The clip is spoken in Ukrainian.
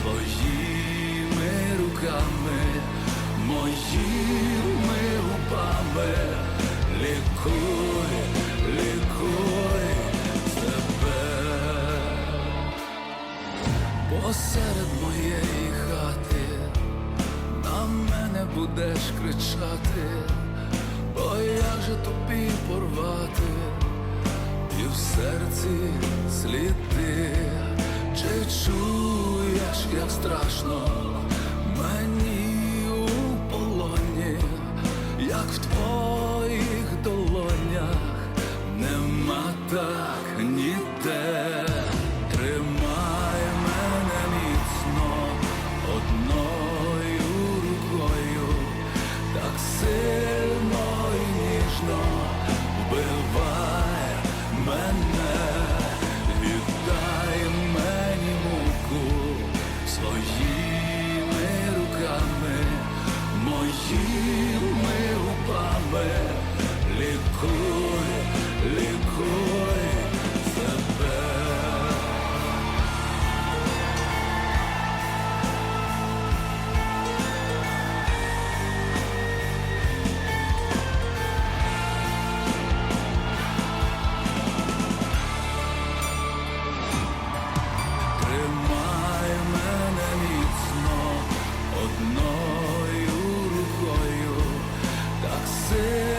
Своїми руками, моїми губами, лікуй, лікуй тебе. Посеред моєї хати на мене будеш кричати, бо як же тобі порвати, і в серці сліди, чи чуєш, як страшно sin.